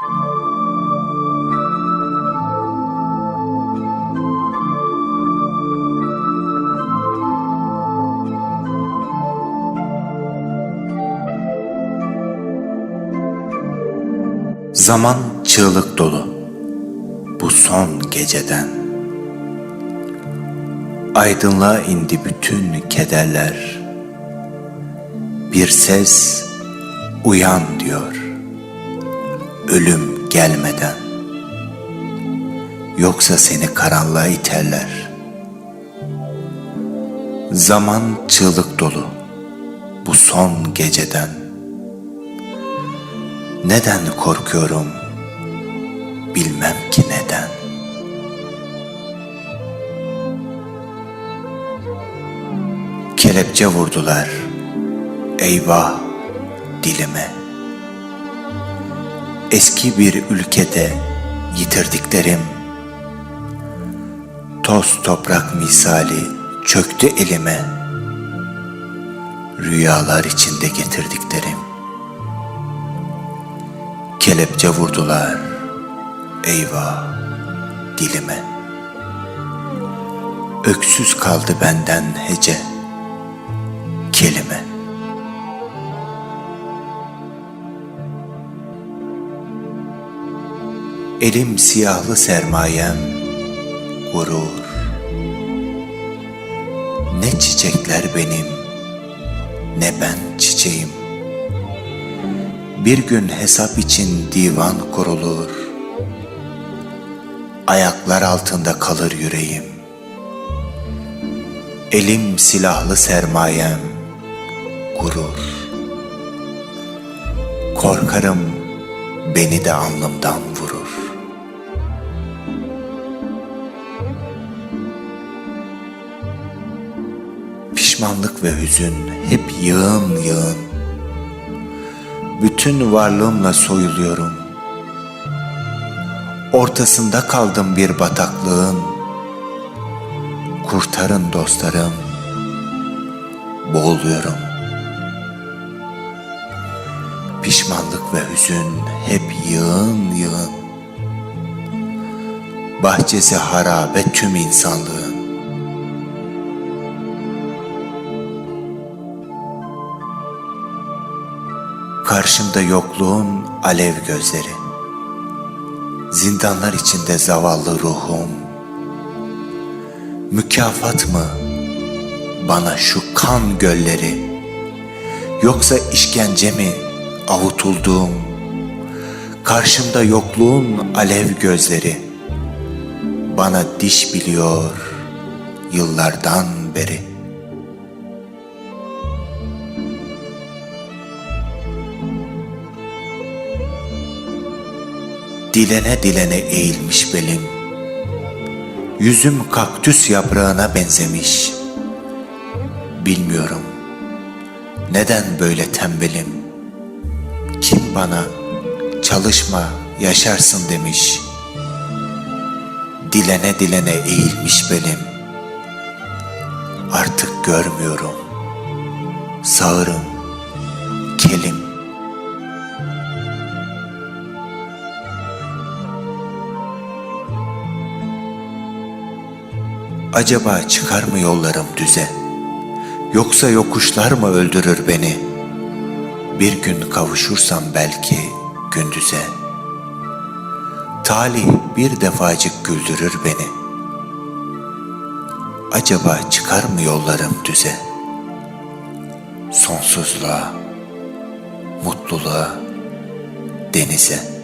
Zaman çığlık dolu. Bu son geceden. Aydınlığa indi bütün kederler. Bir ses uyan diyor Ölüm gelmeden Yoksa seni karanlığa iterler Zaman çığlık dolu bu son geceden neden korkuyorum? Bilmem ki neden. Kelepçe vurdular. Eyvah dilime. Eski bir ülkede yitirdiklerim toz toprak misali çöktü elime. Rüyalar içinde getirdiklerim Kelepçe vurdular. Eyvah dilime. Öksüz kaldı benden hece. Kelime. Elim siyahlı sermayem gurur. Ne çiçekler benim, ne ben çiçeğim. Bir gün hesap için divan kurulur. Ayaklar altında kalır yüreğim. Elim silahlı sermayem, gurur. Korkarım beni de alnımdan vurur. Pişmanlık ve hüzün hep yığın yığın bütün varlığımla soyuluyorum. Ortasında kaldım bir bataklığın. Kurtarın dostlarım. Boğuluyorum. Pişmanlık ve hüzün hep yığın yığın. Bahçesi harabe tüm insanlığın. Karşımda yokluğun alev gözleri. Zindanlar içinde zavallı ruhum. Mükafat mı bana şu kan gölleri? Yoksa işkence mi avutulduğum? Karşımda yokluğun alev gözleri. Bana diş biliyor yıllardan beri.'' Dilene dilene eğilmiş belim. Yüzüm kaktüs yaprağına benzemiş. Bilmiyorum. Neden böyle tembelim? Kim bana çalışma, yaşarsın demiş. Dilene dilene eğilmiş belim. Artık görmüyorum. Sağırım, Acaba çıkar mı yollarım düze? Yoksa yokuşlar mı öldürür beni? Bir gün kavuşursam belki gündüze. Talih bir defacık güldürür beni. Acaba çıkar mı yollarım düze? Sonsuzluğa, mutluluğa, denize.''